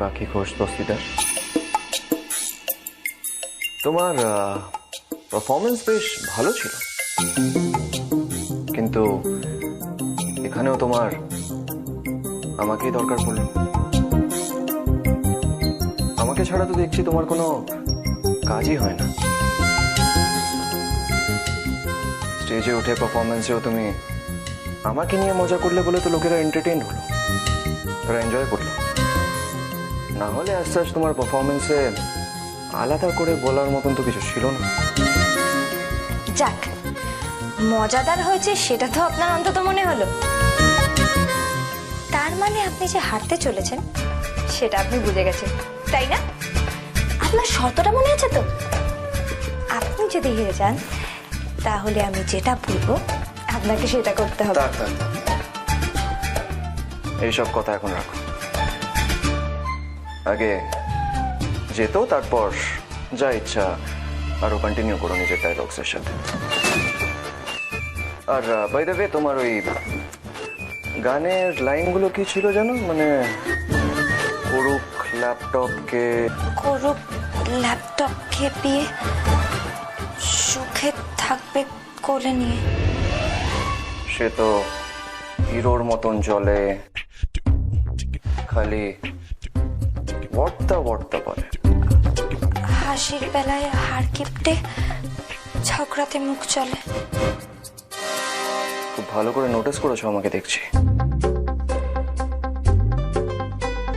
পাখি ঘোষ দস্তিদার তোমার পারফরমেন্স বেশ ভালো ছিল কিন্তু এখানেও তোমার আমাকেই দরকার পড়ল আমাকে ছাড়া তো দেখছি তোমার কোনো কাজই হয় না স্টেজে উঠে পারফরমেন্সেও তুমি আমাকে নিয়ে মজা করলে বলে তো লোকেরা এন্টারটেইন হলো তারা এনজয় করল। না হলে আজ সাজ তোমার পারফরমেন্সে আলাদা করে বলার মতন তো কিছু ছিল না। যাক মজাদার হয়েছে সেটা তো আপনার অন্তত মনে হলো। তার মানে আপনি যে হারতে চলেছেন সেটা আপনি বুঝে গেছেন তাই না? আপনার শর্তটা মনে আছে তো? আপনি যদি হেরে যান তাহলে আমি যেটা বলব আপনাকে সেটা করতে হবে। এইসব কথা এখন রাখো। আগে যেত তারপর যা ইচ্ছা আরও কন্টিনিউ করো নিজের ডায়লগসের সাথে। আর বাই ওয়ে তোমার ওই গানের লাইনগুলো কি ছিল জানো? মানে করুক ল্যাপটপকে করুক ল্যাপটপকে বিয়ে সুখে থাকবে কোলে নিয়ে। সে তো হিরোর মতন চলে খালি বর্তা বর্তা বলে হাসির বেলায় হাড় কিপটে ঝগড়াতে মুখ চলে। খুব ভালো করে নোটিস করেছ আমাকে দেখছি।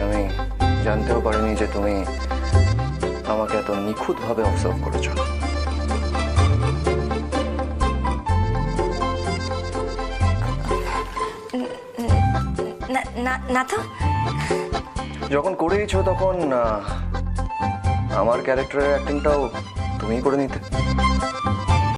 আমি জানতেও পারিনি যে তুমি আমাকে এত নিখুঁতভাবে অবজার্ভ করেছ। না না না তো? যখন করেইছো তখন আমার ক্যারেক্টারের অ্যাক্টিংটাও তুমিই করে নিতে।